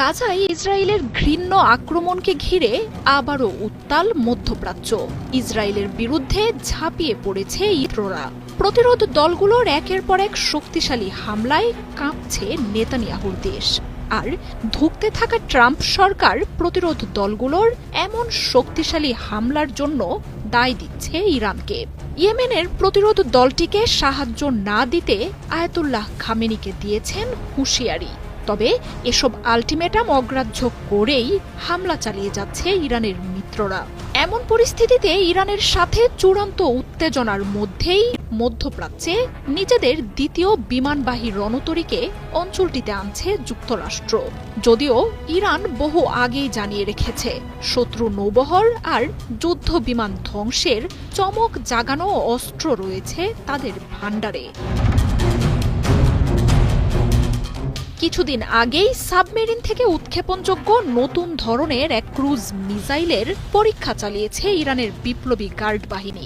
গাজায় ইসরায়েলের ঘৃণ্য আক্রমণকে ঘিরে আবারও উত্তাল মধ্যপ্রাচ্য। ইসরায়েলের বিরুদ্ধে ঝাঁপিয়ে পড়েছে ইত্ররা প্রতিরোধ দলগুলোর একের পর এক শক্তিশালী হামলায় কাঁপছে নেতানিয়াহুর দেশ। আর ধুঁকতে থাকা ট্রাম্প সরকার প্রতিরোধ দলগুলোর এমন শক্তিশালী হামলার জন্য দায় দিচ্ছে ইরানকে। ইয়েমেনের প্রতিরোধ দলটিকে সাহায্য না দিতে আয়াতুল্লাহ খামেনিকে দিয়েছেন হুঁশিয়ারি। তবে এসব আলটিমেটাম অগ্রাহ্য করেই হামলা চালিয়ে যাচ্ছে ইরানের মিত্ররা। এমন পরিস্থিতিতে ইরানের সাথে চূড়ান্ত উত্তেজনার মধ্যেই মধ্যপ্রাচ্যে নিজেদের দ্বিতীয় বিমানবাহী রণতরীকে অঞ্চলটিতে আনছে যুক্তরাষ্ট্র। যদিও ইরান বহু আগেই জানিয়ে রেখেছে, শত্রু নৌবহর আর যুদ্ধ বিমান ধ্বংসের চমক জাগানো অস্ত্র রয়েছে তাদের ভাণ্ডারে। কিছুদিন আগেই সাবমেরিন থেকে উৎক্ষেপণযোগ্য নতুন ধরনের এক ক্রুজ মিসাইলের পরীক্ষা চালিয়েছে ইরানের বিপ্লবী গার্ড বাহিনী।